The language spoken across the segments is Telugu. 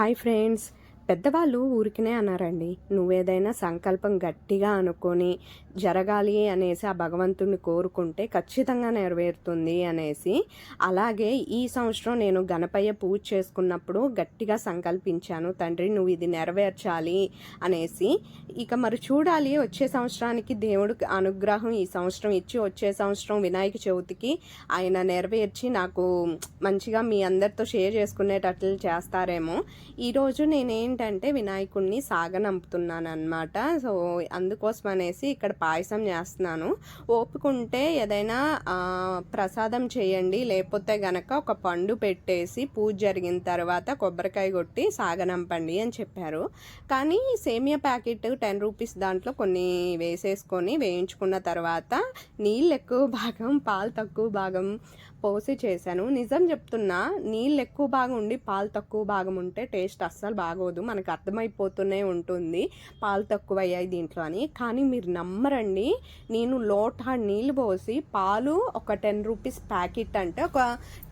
Hi friends, పెద్దవాళ్ళు ఊరికినే అన్నారండి. నువ్వేదైనా సంకల్పం గట్టిగా అనుకొని జరగాలి అనేసి ఆ భగవంతుడిని కోరుకుంటే ఖచ్చితంగా నెరవేరుతుంది అనేసి. అలాగే ఈ సంవత్సరం నేను గణపయ్య పూజ చేసుకున్నప్పుడు గట్టిగా సంకల్పించాను. తండ్రి నువ్వు ఇది నెరవేర్చాలి అనేసి. ఇక మరి చూడాలి వచ్చే సంవత్సరానికి దేవుడికి అనుగ్రహం ఈ సంవత్సరం ఇచ్చి వచ్చే సంవత్సరం వినాయక చవితికి ఆయన నెరవేర్చి నాకు మంచిగా మీ అందరితో షేర్ చేసుకునేటట్లు చేస్తారేమో. ఈరోజు ఏంటంటే వినాయకుడిని సాగనంపుతున్నాను అనమాట సో అందుకోసం అనేసి ఇక్కడ పాయసం చేస్తున్నాను. ఓపుకుంటే ఏదైనా ప్రసాదం చేయండి. లేకపోతే గనక ఒక పండు పెట్టేసి పూజ జరిగిన తర్వాత కొబ్బరికాయ కొట్టి సాగనంపండి అని చెప్పారు. కానీ సేమియా ప్యాకెట్ టెన్ రూపీస్ దాంట్లో కొన్ని వేసేసుకొని వేయించుకున్న తర్వాత నీళ్ళు ఎక్కువ భాగం పాలు తక్కువ భాగం పోసి చేశాను. నిజం చెప్తున్నా నీళ్ళు ఎక్కువ భాగం ఉండి పాలు తక్కువ భాగం ఉంటే టేస్ట్ అస్సలు బాగోదు. మనకు అర్థమైపోతూనే ఉంటుంది పాలు తక్కువ అయ్యాయి దీంట్లో అని. కానీ మీరు నమ్మరండి నేను లోట నీళ్ళు పోసి పాలు ఒక టెన్ రూపీస్ ప్యాకెట్ అంటే ఒక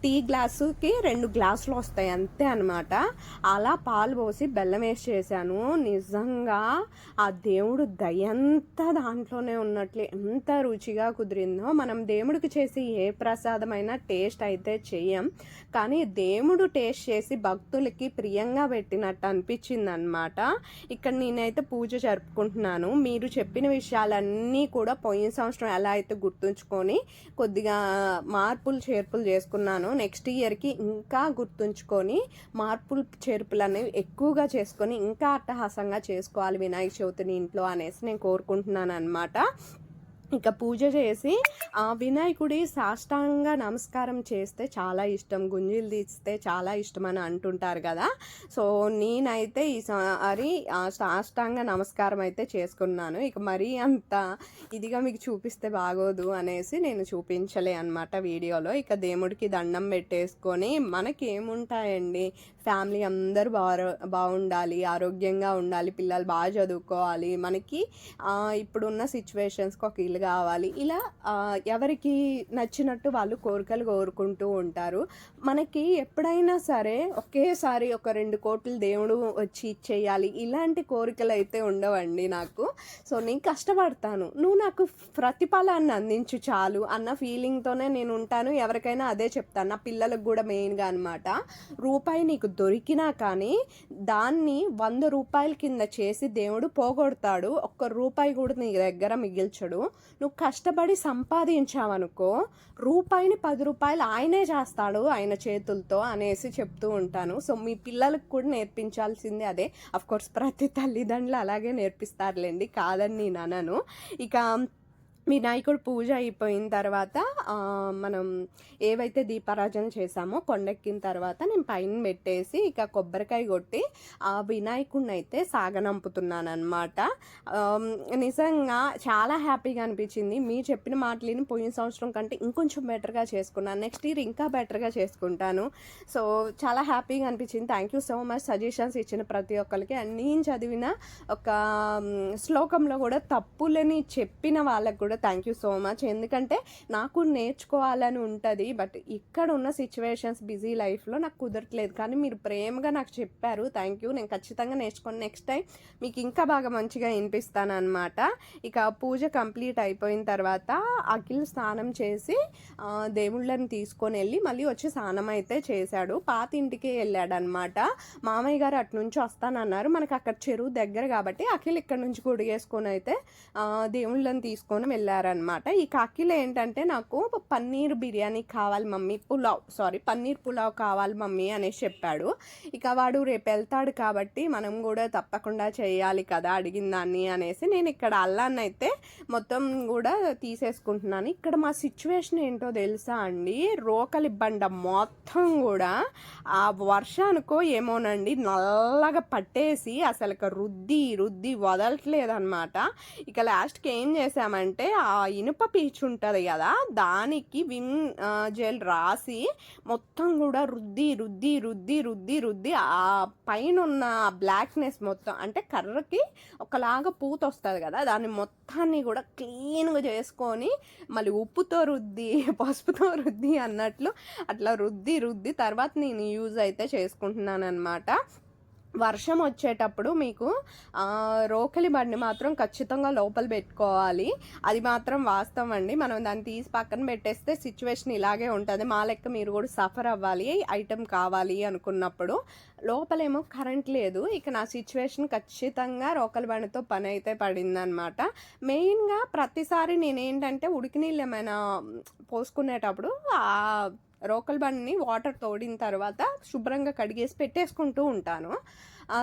టీ గ్లాసుకి రెండు గ్లాసులు వస్తాయి అంతే అనమాట అలా పాలు పోసి బెల్లం వేసి చేశాను. నిజంగా ఆ దేవుడు దయంతా దాంట్లోనే ఉన్నట్లు ఎంత రుచిగా కుదిరిందో. మనం దేవుడికి చేసే ఏ ప్రసాదమైనా టేస్ట్ అయితే చెయ్యం కానీ దేవుడు టేస్ట్ చేసి భక్తులకి ప్రియంగా పెట్టినట్టు అనిపించింది అనమాట ఇక్కడ నేనైతే పూజ జరుపుకుంటున్నాను. మీరు చెప్పిన విషయాలన్నీ కూడా పోయిన సంవత్సరం ఎలా అయితే గుర్తుంచుకొని కొద్దిగా మార్పులు చేర్పులు చేసుకున్నాను. నెక్స్ట్ ఇయర్కి ఇంకా గుర్తుంచుకొని మార్పులు చేర్పులు అనేవి ఎక్కువగా చేసుకొని ఇంకా అట్టహాసంగా చేసుకోవాలి వినాయక చవితిని ఇంట్లో అనేసి నేను కోరుకుంటున్నాను అనమాట ఇక పూజ చేసి ఆ వినాయకుడి సాష్టాంగ నమస్కారం చేస్తే చాలా ఇష్టం గుంజీలు తీస్తే చాలా ఇష్టం అని అంటుంటారు కదా. సో నేనైతే ఈసారి సాష్టాంగ నమస్కారం అయితే చేసుకున్నాను. ఇక మరీ అంత ఇదిగా మీకు చూపిస్తే బాగోదు అనేసి నేను చూపించలే అనమాట వీడియోలో. ఇక దేవుడికి దండం పెట్టేసుకొని మనకి ఏముంటాయండి? ఫ్యామిలీ అందరూ బాగా బాగుండాలి ఆరోగ్యంగా ఉండాలి పిల్లలు బాగా చదువుకోవాలి. మనకి ఇప్పుడున్న సిచ్యువేషన్స్కి ఒక ఇల్లు కావాలి. ఇలా ఎవరికి నచ్చినట్టు వాళ్ళు కోరికలు కోరుకుంటూ ఉంటారు. మనకి ఎప్పుడైనా సరే ఒకేసారి ఒక రెండు కోట్లు దేవుడు వచ్చి ఇచ్చేయాలి. ఇలాంటి కోరికలు అయితే ఉండవండి నాకు. సో నేను కష్టపడతాను. నువ్వు నాకు ప్రతిఫలాన్ని అందించు చాలు అన్న ఫీలింగ్తోనే నేను ఉంటాను. ఎవరికైనా అదే చెప్తాను నా పిల్లలకు కూడా మెయిన్గా అనమాట రూపాయి నీకు దొరికినా కానీ దాన్ని వంద రూపాయల కింద చేసి దేవుడు పోగొడతాడు. ఒక్క రూపాయి కూడా నీ దగ్గర మిగిల్చడు. నువ్వు కష్టపడి సంపాదించావనుకో రూపాయిని పది రూపాయలు ఆయనే చేస్తాడు ఆయన చేతులతో అనేసి చెప్తూ ఉంటాను. సో మీ పిల్లలకు కూడా నేర్పించాల్సింది అదే. అఫ్ కోర్స్ ప్రతి తల్లిదండ్రులు అలాగే నేర్పిస్తారులేండి. కాదని నేను అనను ఇక వినాయకుడు పూజ అయిపోయిన తర్వాత మనం ఏవైతే దీపారాజన చేసామో కొండెక్కిన తర్వాత నేను పైన పెట్టేసి ఇక కొబ్బరికాయ కొట్టి ఆ వినాయకుడిని అయితే సాగనంపుతున్నాను అనమాట నిజంగా చాలా హ్యాపీగా అనిపించింది. మీరు చెప్పిన మాటలని పోయిన సంవత్సరం కంటే ఇంకొంచెం బెటర్గా చేసుకున్నాను. నెక్స్ట్ ఇయర్ ఇంకా బెటర్గా చేసుకుంటాను. సో చాలా హ్యాపీగా అనిపించింది. Thank you so much suggestions ఇచ్చిన ప్రతి ఒక్కరికి. అండ్ నేను చదివిన ఒక శ్లోకంలో కూడా తప్పులని చెప్పిన వాళ్ళకు కూడా థ్యాంక్ యూ సో మచ్ ఎందుకంటే నాకు నేర్చుకోవాలని ఉంటుంది బట్ ఇక్కడ ఉన్న సిచ్యువేషన్స్ బిజీ లైఫ్లో నాకు కుదరట్లేదు. కానీ మీరు ప్రేమగా నాకు చెప్పారు థ్యాంక్ యూ నేను ఖచ్చితంగా నేర్చుకొని నెక్స్ట్ టైం మీకు ఇంకా బాగా మంచిగా వినిపిస్తాను అనమాట ఇక పూజ కంప్లీట్ అయిపోయిన తర్వాత అఖిల్ స్నానం చేసి దేవుళ్ళని తీసుకొని వెళ్ళి మళ్ళీ వచ్చి స్నానం అయితే చేశాడు. పాత ఇంటికి వెళ్ళాడు అనమాట మామయ్య గారు అటు నుంచి వస్తానన్నారు. మనకు అక్కడ చెరువు దగ్గర కాబట్టి అఖిల్ ఇక్కడ నుంచి గుడిగేసుకొని అయితే దేవుళ్ళని తీసుకొని వెళ్ళారనమాట. ఈ అఖిల్ ఏంటంటే నాకు పన్నీర్ బిర్యానీ కావాలి మమ్మీ పులావ్ సారీ పన్నీర్ పులావ్ కావాలి మమ్మీ అనేసి చెప్పాడు. ఇక వాడు రేపు వెళ్తాడు కాబట్టి మనం కూడా తప్పకుండా చేయాలి కదా అడిగిన దాన్ని అనేసి నేను ఇక్కడ అల్లాన్ని అయితే మొత్తం కూడా తీసేసుకుంటున్నాను. ఇక్కడ మా సిచ్యువేషన్ ఏంటో తెలుసా అండి? రోకలి బండ మొత్తం కూడా ఆ వర్షానికో ఏమోనండి నల్లగా పట్టేసి అసలు రుద్ది రుద్ది వదలట్లేదన్నమాట ఇక లాస్ట్కి ఏం చేసామంటే ఆ ఇనుప పీచు ఉంటుంది కదా దానికి విమ్ జెల్ రాసి మొత్తం కూడా రుద్ది రుద్ది రుద్ది రుద్ది రుద్ది ఆ పైన ఉన్న బ్లాక్నెస్ మొత్తం అంటే కర్రకి ఒకలాగా పూత వస్తుంది కదా దాన్ని మొత్తాన్ని కూడా క్లీన్గా చేసుకొని మళ్ళీ ఉప్పుతో రుద్ది పసుపుతో రుద్ది అన్నట్లు అట్లా రుద్ది రుద్ది తర్వాత నేను యూజ్ అయితే చేసుకుంటున్నాను అనమాట వర్షం వచ్చేటప్పుడు మీకు రోకలి బండి మాత్రం ఖచ్చితంగా లోపల పెట్టుకోవాలి. అది మాత్రం వాస్తవం అండి. మనం దాన్ని తీసి పక్కన పెట్టేస్తే సిచ్యువేషన్ ఇలాగే ఉంటుంది. మా లెక్క మీరు కూడా సఫర్ అవ్వాలి ఐటెం కావాలి అనుకున్నప్పుడు. లోపలేమో కరెంట్ లేదు. ఇక నా సిచ్యువేషన్ ఖచ్చితంగా రోకలి బండితో పని అయితే పడిందనమాట. మెయిన్గా ప్రతిసారి నేనేంటంటే ఉడికి నీళ్ళు ఏమైనా పోసుకునేటప్పుడు రోకల్ బండ్ని వాటర్ తోడిన తర్వాత శుభ్రంగా కడిగేసి పెట్టేసుకుంటూ ఉంటాను.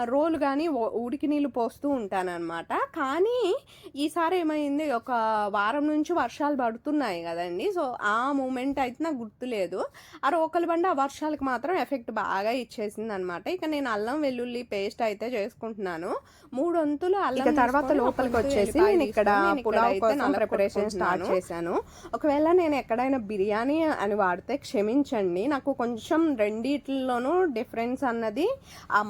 రోలు కానీ ఉడికి నీళ్ళు పోస్తూ ఉంటాను అనమాట కానీ ఈసారి ఏమైంది ఒక వారం నుంచి వర్షాలు పడుతున్నాయి కదండి. సో ఆ మూమెంట్ అయితే నాకు గుర్తులేదు. ఆ రోకల్ బండి ఆ వర్షాలకు మాత్రం ఎఫెక్ట్ బాగా ఇచ్చేసింది అనమాట ఇక నేను అల్లం వెల్లుల్లి పేస్ట్ అయితే చేసుకుంటున్నాను. మూడు వంతులు అల్లం తర్వాత లోపలికి వచ్చేసి నేను ఇక్కడ పులావ్ కోసం ప్రిపరేషన్ స్టార్ట్. చేశాను. ఒకవేళ నేను ఎక్కడైనా బిర్యానీ అని వాడితే క్షమించండి. నాకు కొంచెం రెండిట్లోనూ డిఫరెన్స్ అన్నది ఆ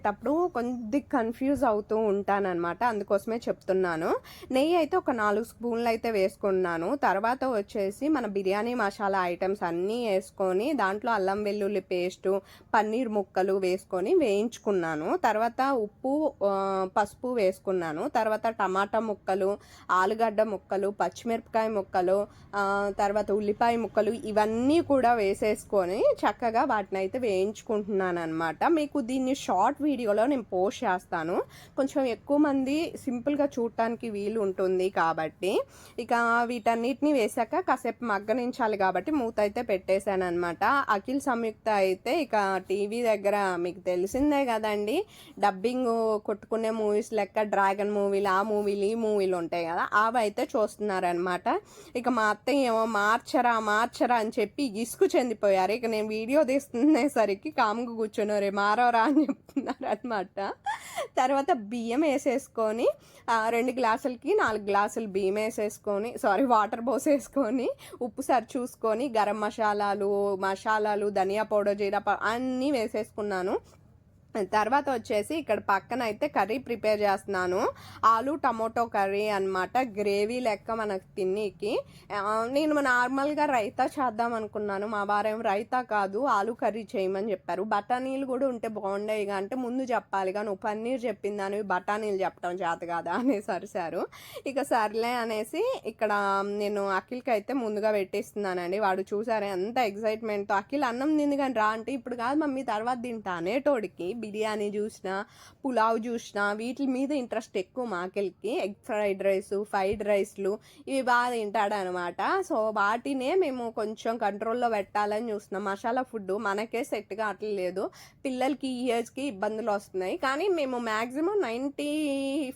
చేసేటప్పుడు కొద్ది కన్ఫ్యూజ్ అవుతూ ఉంటానన్నమాట. అందుకోసమే చెప్తున్నాను. నెయ్యి అయితే ఒక నాలుగు స్పూన్లు అయితే వేసుకున్నాను. తర్వాత వచ్చేసి మన బిర్యానీ మసాలా ఐటమ్స్ అన్నీ వేసుకొని దాంట్లో అల్లం వెల్లుల్లి పేస్టు పన్నీర్ ముక్కలు వేసుకొని వేయించుకున్నాను. తర్వాత ఉప్పు పసుపు వేసుకున్నాను. తర్వాత టమాటా ముక్కలు ఆలుగడ్డ ముక్కలు పచ్చిమిరపకాయ ముక్కలు తర్వాత ఉల్లిపాయ ముక్కలు ఇవన్నీ కూడా వేసేసుకొని చక్కగా వాటిని అయితే వేయించుకుంటున్నాను అనమాట మీకు దీన్ని షార్ట్ వీడియోలో నేను పోస్ట్ చేస్తాను. కొంచెం ఎక్కువ మంది సింపుల్గా చూడటానికి వీలు ఉంటుంది కాబట్టి ఇక వీటన్నిటిని వేసాక కాసేపు మగ్గనించాలి కాబట్టి మూత అయితే పెట్టేశాను అనమాట అఖిల్ సంయుక్త అయితే ఇక టీవీ దగ్గర మీకు తెలిసిందే కదండి. డబ్బింగ్ కొట్టుకునే మూవీస్ లెక్క డ్రాగన్ మూవీలు ఆ మూవీలు ఈ మూవీలు ఉంటాయి కదా అవి అయితే చూస్తున్నారనమాట ఇక మా అత్తయ్య ఏమో మార్చరా మార్చరా అని చెప్పి ఇసుకు చెందిపోయారు. ఇక నేను వీడియో తీస్తున్నసరికి కామ్గా కూర్చొని రే మారవరా అని చెప్తున్నా. అనమాట తర్వాత బియ్యం వేసేసుకొని రెండు గ్లాసులకి నాలుగు గ్లాసులు బియ్యం వేసేసుకొని సారీ వాటర్ పోసేసుకొని ఉప్పు సరి చూసుకొని గరం మసాలాలు మసాలాలు ధనియా పౌడర్ జీరా అన్నీ వేసేసుకున్నాను. తర్వాత వచ్చేసి ఇక్కడ పక్కన అయితే కర్రీ ప్రిపేర్ చేస్తున్నాను. ఆలు టమోటో కర్రీ అన్నమాట. గ్రేవీ లెక్క మనకు తిన్నీకి. నేను నార్మల్గా రైతా చేద్దాం అనుకున్నాను. మా వారేం రైతా కాదు ఆలు కర్రీ చేయమని చెప్పారు. బఠానీలు కూడా ఉంటే బాగుండేవి అంటే ముందు చెప్పాలి కానీ నువ్వు పన్నీర్ చెప్పిందని బఠానీలు చెప్పడం చేత కాదా అనేసి అరిశారు ఇక సర్లే అనేసి ఇక్కడ నేను అఖిల్కి అయితే ముందుగా పెట్టేస్తున్నానండి. వాడు చూసారే ఎంత ఎక్సైట్మెంట్తో. అఖిల్ అన్నం తింది కానీ రా అంటే ఇప్పుడు కాదు మమ్మీ తర్వాత తింటా అనేటోడికి బిర్యానీ చూసినా పులావ్ చూసినా వీటి మీద ఇంట్రెస్ట్ ఎక్కువ మాకెళ్ళకి. ఎగ్ ఫ్రైడ్ రైస్ ఫ్రైడ్ రైస్లు ఇవి బాగా తింటాడు అనమాట సో వాటినే మేము కొంచెం కంట్రోల్లో పెట్టాలని చూస్తున్నాం. మసాలా ఫుడ్ మనకే సెట్ కావట్లేదు. పిల్లలకి ఈ ఏజ్కి ఇబ్బందులు వస్తున్నాయి. కానీ మేము మ్యాక్సిమం నైంటీ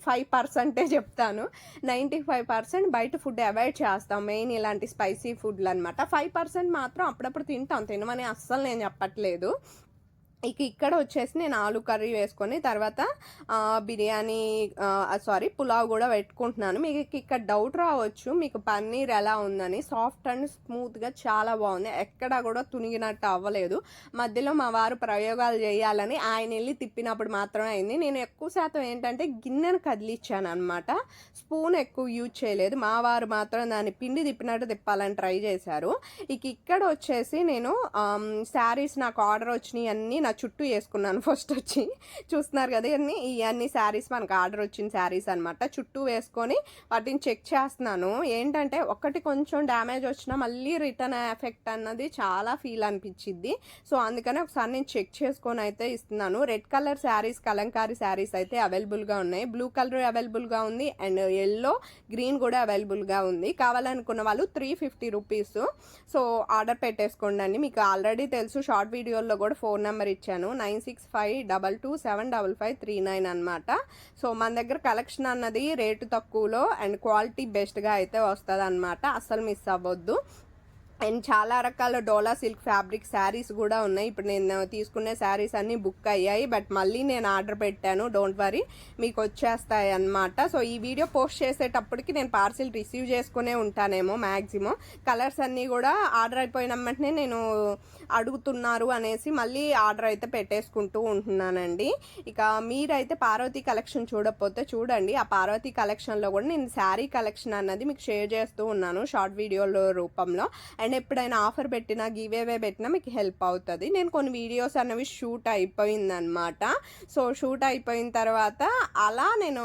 ఫైవ్ పర్సెంటే చెప్తాను. Ninety five percent food avoid avoid చేస్తాం. మెయిన్ ఇలాంటి స్పైసీ ఫుడ్లు అనమాట ఫైవ్ పర్సెంట్ మాత్రం అప్పుడప్పుడు తింటాం. తినమని అస్సలు నేను చెప్పట్లేదు. ఇక ఇక్కడ వచ్చేసి నేను ఆలు కర్రీ వేసుకొని తర్వాత బిర్యానీ సారీ పులావ్ కూడా పెట్టుకుంటున్నాను. మీకు ఇక్కడ డౌట్ రావచ్చు మీకు పన్నీర్ ఎలా ఉందని. సాఫ్ట్ అండ్ స్మూత్గా చాలా బాగుంది. ఎక్కడా కూడా తునిగినట్టు అవ్వలేదు. మధ్యలో మా వారు ప్రయోగాలు చేయాలని ఆయన వెళ్ళి తిప్పినప్పుడు మాత్రమే అయింది. నేను ఎక్కువ శాతం ఏంటంటే గిన్నెను కదిలిచ్చాను అనమాట స్పూన్ ఎక్కువ యూజ్ చేయలేదు. మా వారు మాత్రం దాన్ని పిండి తిప్పినట్టు తిప్పాలని ట్రై చేశారు. ఇక ఇక్కడ వచ్చేసి నేను శారీస్ నాకు ఆర్డర్ వచ్చినాయి అన్నీ నా చుట్టూ వేసుకున్నాను ఫస్ట్ వచ్చి. చూస్తున్నారు కదా ఇవన్నీ ఇవన్నీ శారీస్ మనకు ఆర్డర్ వచ్చిన శారీస్ అనమాట చుట్టూ వేసుకొని వాటిని చెక్ చేస్తున్నాను. ఏంటంటే ఒకటి కొంచెం డ్యామేజ్ వచ్చినా మళ్ళీ రిటర్న్ ఎఫెక్ట్ అన్నది చాలా ఫీల్ అనిపించింది సో అందుకని ఒకసారి నేను చెక్ చేసుకొని అయితే ఇస్తున్నాను. రెడ్ కలర్ శారీస్ కలంకారీ శారీస్ అయితే అవైలబుల్గా ఉన్నాయి. బ్లూ కలర్ అవైలబుల్గా ఉంది అండ్ ఎల్లో గ్రీన్ కూడా అవైలబుల్గా ఉంది. కావాలనుకున్న వాళ్ళు three fifty rupees so order పెట్టేసుకోండి మీకు ఆల్రెడీ తెలుసు షార్ట్ వీడియోలో కూడా ఫోన్ నెంబర్ ఇచ్చాను. Nine six five double two seven double five three nine అనమాట సో మన దగ్గర కలెక్షన్ అన్నది రేటు తక్కువలో అండ్ క్వాలిటీ బెస్ట్గా అయితే వస్తుంది అనమాట అస్సలు మిస్ అవ్వద్దు. అండ్ చాలా రకాల డోలా సిల్క్ ఫ్యాబ్రిక్ శారీస్ కూడా ఉన్నాయి. ఇప్పుడు నేను తీసుకునే శారీస్ అన్నీ బుక్ అయ్యాయి. బట్ మళ్ళీ నేను ఆర్డర్ పెట్టాను. డోంట్ వరీ మీకు వచ్చేస్తాయి అన్నమాట. సో ఈ వీడియో పోస్ట్ చేసేటప్పటికి నేను పార్సిల్ రిసీవ్ చేసుకునే ఉంటానేమో మ్యాక్సిమం కలర్స్ అన్నీ కూడా ఆర్డర్ అయిపోయిన వెంటనే నేను అడుగుతున్నారు అనేసి మళ్ళీ ఆర్డర్ అయితే పెట్టేసుకుంటూ ఉంటున్నానండి. ఇక మీరైతే పార్వతి కలెక్షన్ చూడకపోతే చూడండి. ఆ పార్వతి కలెక్షన్లో కూడా నేను శారీ కలెక్షన్ అన్నది మీకు షేర్ చేస్తూ ఉన్నాను షార్ట్ వీడియోల రూపంలో. అండ్ ఎప్పుడైనా ఆఫర్ పెట్టినా గివేవే పెట్టినా మీకు హెల్ప్ అవుతుంది. నేను కొన్ని వీడియోస్ అనేవి షూట్ అయిపోయిందనమాట సో షూట్ అయిపోయిన తర్వాత అలా నేను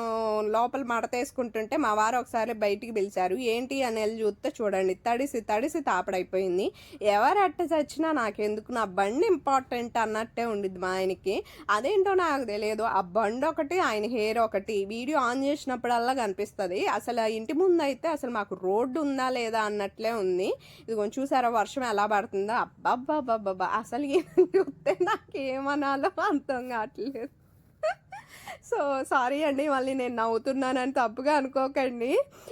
లోపల మడతేసుకుంటుంటే మా వారు ఒకసారి బయటికి పిలిచారు ఏంటి అని వెళ్ళి చూస్తే చూడండి తడిసి తడిసి తాపడైపోయింది. ఎవరు అట్ట చచ్చినా నాకెందుకు? నా బండి ఇంపార్టెంట్ అన్నట్టే ఉండిద్ది మా ఆయనకి. అదేంటో నాకు తెలియదు. ఆ బండి ఒకటి ఆయన హెయిర్ ఒకటి వీడియో ఆన్ చేసినప్పుడల్లా కనిపిస్తుంది. అసలు ఆ ఇంటి ముందు అయితే అసలు మాకు రోడ్డు ఉందా లేదా అన్నట్లే ఉంది. ఇది కొంచెం చూసారా వర్షం ఎలా పడుతుందో? అబ్బాబ్బాబ్బాబ్బా అసలు ఏం చూస్తే నాకు ఏమనాలో అర్థం కావట్లేదు. సో సారీ అండి మళ్ళీ నేను నవ్వుతున్నానని తప్పుగా అనుకోకండి.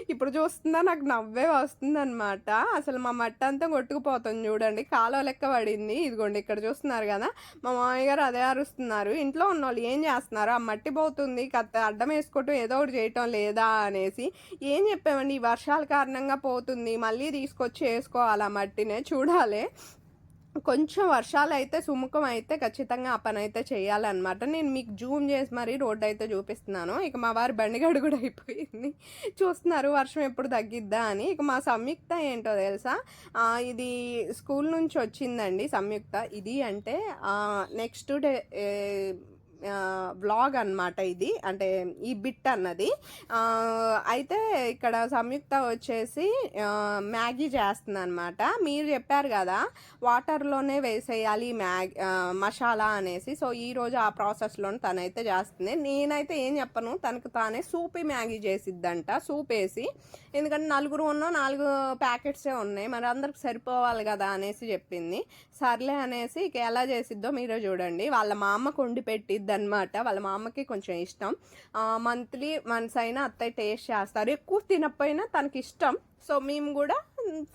ఇప్పుడు చూస్తుందా నాకు నవ్వే వస్తుందన్నమాట. అసలు మా మట్టి అంతా కొట్టుకుపోతుంది చూడండి. కాలువ లెక్క పడింది. ఇదిగోండి ఇక్కడ చూస్తున్నారు కదా. మా మామయ్య గారు అదే అరుస్తున్నారు. ఇంట్లో ఉన్న వాళ్ళు ఏం చేస్తున్నారు? ఆ మట్టి పోతుంది కత్త అడ్డం వేసుకోవటం ఏదో ఒకటి చేయటం లేదా అనేసి ఏం చెప్పామండి? ఈ వర్షాల కారణంగా పోతుంది. మళ్ళీ తీసుకొచ్చి వేసుకోవాలి ఆ మట్టినే? చూడాలి. కొంచెం వర్షాలు అయితే సుముఖం అయితే ఖచ్చితంగా ఆ పని అయితే చేయాలన్నమాట. నేను మీకు జూమ్ చేసి మరీ రోడ్డు అయితే చూపిస్తున్నాను. ఇక మా వారి బండిగడు కూడా అయిపోయింది. చూస్తున్నారు వర్షం ఎప్పుడు తగ్గిద్దా అని. ఇక మా సంయుక్త ఏంటో తెలుసా? ఇది స్కూల్ నుంచి వచ్చిందండి సంయుక్త. ఇది అంటే నెక్స్ట్ డే వ్లాగ్ అనమాట ఇది. అంటే ఈ బిట్ అన్నది. అయితే ఇక్కడ సంయుక్త వచ్చేసి మ్యాగీ చేస్తుంది అనమాట మీరు చెప్పారు కదా వాటర్లోనే వేసేయాలి మ్యాగ్ మసాలా అనేసి. సో ఈరోజు ఆ ప్రాసెస్లో తనైతే చేస్తుంది. నేనైతే ఏం చెప్పను తనకు తానే సూపీ మ్యాగీ చేసిద్దంట సూప్ వేసి. ఎందుకంటే నలుగురు ఉన్న నాలుగు ప్యాకెట్సే ఉన్నాయి. మరి అందరికి సరిపోవాలి కదా అనేసి చెప్పింది. సర్లే అనేసి ఇక ఎలా చేసిద్దో మీరే చూడండి. వాళ్ళ మా అమ్మకు వండి పెట్టిద్ది. అనమాట వాళ్ళ మా అమ్మకి కొంచెం ఇష్టం. మంత్లీ వన్స్ అయినా అత్తయ్య టేస్ట్ చేస్తారు. ఎక్కువ తినకపోయినా తనకి ఇష్టం సో మేము కూడా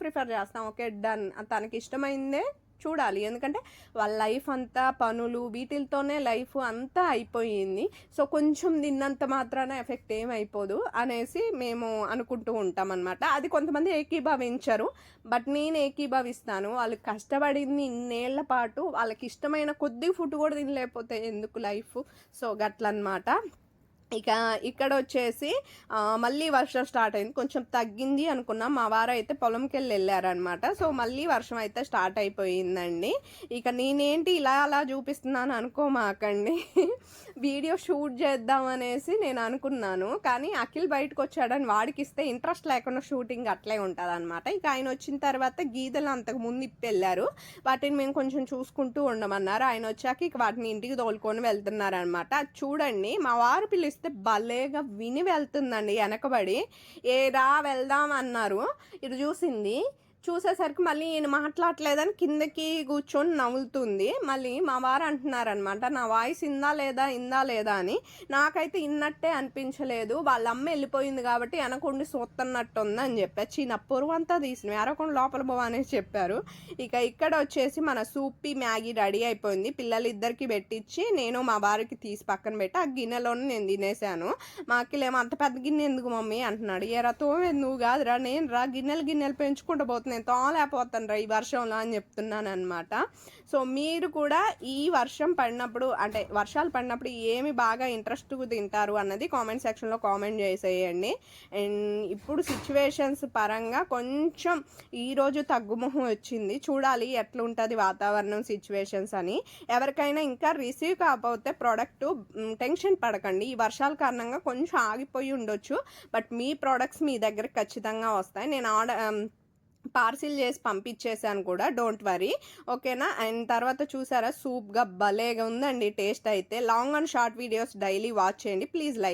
ప్రిఫర్ చేస్తాం. Okay done. తనకి ఇష్టమైందే చూడాలి. ఎందుకంటే వాళ్ళ లైఫ్ అంతా పనులు వీటితోనే లైఫ్ అంతా అయిపోయింది. సో కొంచెం తిన్నంత మాత్రాన ఎఫెక్ట్ ఏమైపోదు అనేసి మేము అనుకుంటూ ఉంటాం అనమాట అది కొంతమంది ఏకీభవించరు. బట్ నేను ఏకీభవిస్తాను. వాళ్ళు కష్టపడింది ఇన్నేళ్ళ పాటు వాళ్ళకి ఇష్టమైన కొద్ది ఫుడ్ కూడా తినలేకపోతే ఎందుకు లైఫ్? సో గట్లన్నమాట. ఇక ఇక్కడ వచ్చేసి మళ్ళీ వర్షం స్టార్ట్ అయింది. కొంచెం తగ్గింది అనుకున్నాం. మా వారు అయితే పొలంకి వెళ్ళి వెళ్ళారనమాట సో మళ్ళీ వర్షం అయితే స్టార్ట్ అయిపోయిందండి. ఇక నేనేంటి ఇలా అలా చూపిస్తున్నాను అనుకోమాకండి. వీడియో షూట్ చేద్దామనేసి నేను అనుకున్నాను. కానీ అఖిల్ బయటకు వచ్చాడని వాడికి ఇస్తే ఇంట్రెస్ట్ లేకుండా షూటింగ్ అట్లే ఉంటుంది అనమాట ఇక ఆయన వచ్చిన తర్వాత గీతలు అంతకు ముందు ఇప్పి వెళ్ళారు వాటిని మేము కొంచెం చూసుకుంటూ ఉండమన్నారు. ఆయన వచ్చాక ఇక వాటిని ఇంటికి తోలుకొని వెళ్తున్నారనమాట. చూడండి మా వారు పిలిస్తే చూస్తే భలేగా విని వెళ్తుందండి వెనకబడి. ఏదా వెళ్దాం అన్నారు. ఇటు చూసింది. చూసేసరికి మళ్ళీ ఈయన మాట్లాడలేదని కిందకి కూర్చొని నవ్వులుతుంది. మళ్ళీ మా వారు అంటున్నారనమాట నా వాయిస్ ఇందా లేదా ఇందా లేదా అని. నాకైతే ఇన్నట్టే అనిపించలేదు. వాళ్ళ అమ్మ వెళ్ళిపోయింది కాబట్టి వెనకుండి సూత్తన్నట్టు ఉంది అని చెప్పారు చిన్న పొరువు అంతా తీసిన వేరకుండా లోపల పోవా అనేసి చెప్పారు. ఇక ఇక్కడ వచ్చేసి మన సూపి మ్యాగీ రెడీ అయిపోయింది. పిల్లలిద్దరికి పెట్టించి నేను మా వారికి తీసి పక్కన పెట్టి ఆ గిన్నెలోనే నేను తినేసాను. మా అక్కలేమో అంత పెద్ద గిన్నె ఎందుకు మమ్మీ? అంటున్నాడు. ఏ రా నువ్వు కాదురా. నేను రా గిన్నెలు గిన్నెలు పెంచుకుంటూ పోతున్నాను నేను తోలేకపోతాను రా ఈ వర్షంలో అని చెప్తున్నాను అనమాట సో మీరు కూడా ఈ వర్షం పడినప్పుడు అంటే వర్షాలు పడినప్పుడు ఏమి బాగా ఇంట్రెస్ట్గా తింటారు అన్నది కామెంట్ సెక్షన్లో కామెంట్ చేసేయండి. అండ్ ఇప్పుడు సిచ్యువేషన్స్ పరంగా కొంచెం ఈరోజు తగ్గుముఖం వచ్చింది. చూడాలి ఎట్లుంటుంది వాతావరణం సిచ్యువేషన్స్ అని. ఎవరికైనా ఇంకా రిసీవ్ కాకపోతే ప్రోడక్ట్ టెన్షన్ పడకండి. ఈ వర్షాల కారణంగా కొంచెం ఆగిపోయి ఉండొచ్చు. బట్ మీ ప్రోడక్ట్స్ మీ దగ్గర ఖచ్చితంగా వస్తాయి. నేను ఆర్డర్ పార్సిల్ చేసి పంపించేసాను కూడా డోంట్ వరీ ఓకేనా? అండ్ తర్వాత చూసారా? సూప్గా భలేగా ఉందండి టేస్ట్ అయితే. Long and short videos daily watch చేయండి. Please like